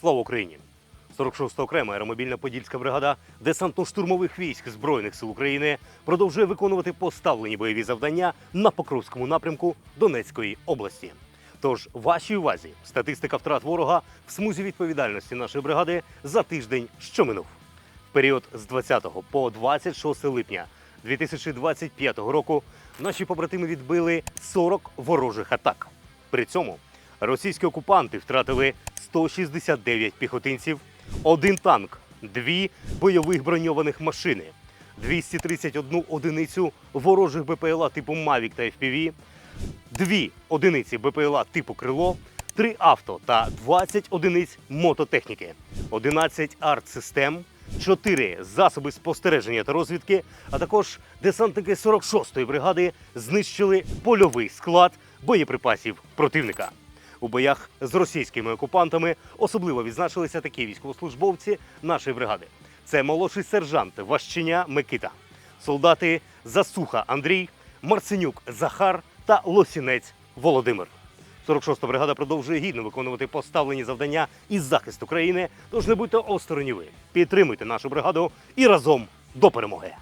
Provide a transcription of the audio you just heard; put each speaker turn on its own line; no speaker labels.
Слава Україні! 46-та окрема аеромобільна подільська бригада десантно-штурмових військ Збройних сил України продовжує виконувати поставлені бойові завдання на Покровському напрямку Донецької області. Тож вашій увазі статистика втрат ворога в смузі відповідальності нашої бригади за тиждень, що минув. В період з 20 по 26 липня 2025 року наші побратими відбили 40 ворожих атак. При цьому російські окупанти втратили 169 піхотинців, один танк, дві бойових броньованих машини, 231 одиницю ворожих БПЛА типу Mavic та FPV, дві одиниці БПЛА типу Крило, три авто та 20 одиниць мототехніки, 11 арт-систем, 4 засоби спостереження та розвідки, а також десантники 46-ї бригади знищили польовий склад боєприпасів противника. У боях з російськими окупантами особливо відзначилися такі військовослужбовці нашої бригади. Це молодший сержант Ващеня Микита, солдати Засуха Андрій, Марценюк Захар та Лосінець Володимир. 46-та бригада продовжує гідно виконувати поставлені завдання із захисту країни. Тож не будьте осторонь ви. Підтримуйте нашу бригаду і разом до перемоги.